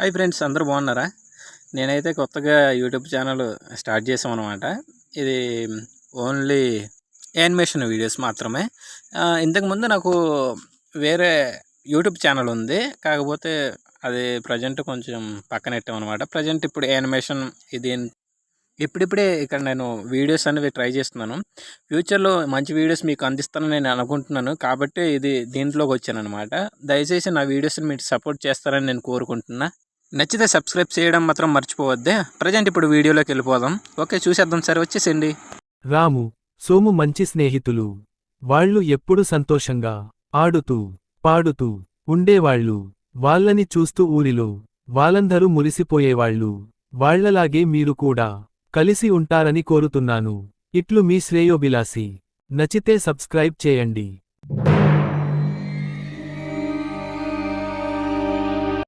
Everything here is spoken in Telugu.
హాయ్ ఫ్రెండ్స్ అందరూ బాగున్నారా? నేనైతే కొత్తగా యూట్యూబ్ ఛానల్ స్టార్ట్ చేసాం అనమాట ఇది ఓన్లీ యానిమేషన్ వీడియోస్ మాత్రమే. ఇంతకుముందు నాకు వేరే యూట్యూబ్ ఛానల్ ఉంది. కాకపోతే అది ప్రజెంట్ కొంచెం పక్కనెట్టాం అనమాట ప్రజెంట్ ఇప్పుడు యానిమేషన్ ఇది ఇప్పుడిప్పుడే ఇక్కడ నేను వీడియోస్ అనేవి ట్రై చేస్తున్నాను. ఫ్యూచర్లో మంచి వీడియోస్ మీకు అందిస్తానని నేను అనుకుంటున్నాను. కాబట్టి ఇది దీంట్లోకి వచ్చాను అనమాట దయచేసి నా వీడియోస్ని మీరు సపోర్ట్ చేస్తారని నేను కోరుకుంటున్నా. నచ్చితే సబ్స్క్రైబ్ చేయడం మాత్రం మర్చిపోవద్దే. ప్రజెంట్ ఇప్పుడు వీడియోలోకి వెళ్ళిపోదాం. ఓకే చూసేద్దాం సరే. వచ్చేసేయండి. రాము సోము మంచి స్నేహితులు. వాళ్ళు ఎప్పుడు సంతోషంగా ఆడుతూ పాడుతూ ఉండేవాళ్ళు. వాళ్ళని చూస్తూ ఊరిలో వాళ్ళందరూ మురిసిపోయేవాళ్ళు. వాళ్ళలాగే మీరు కూడా కలిసి ఉంటారని కోరుతున్నాను. ఇట్లు మీ శ్రేయోభిలాసి నచ్చితే సబ్స్క్రైబ్ చేయండి.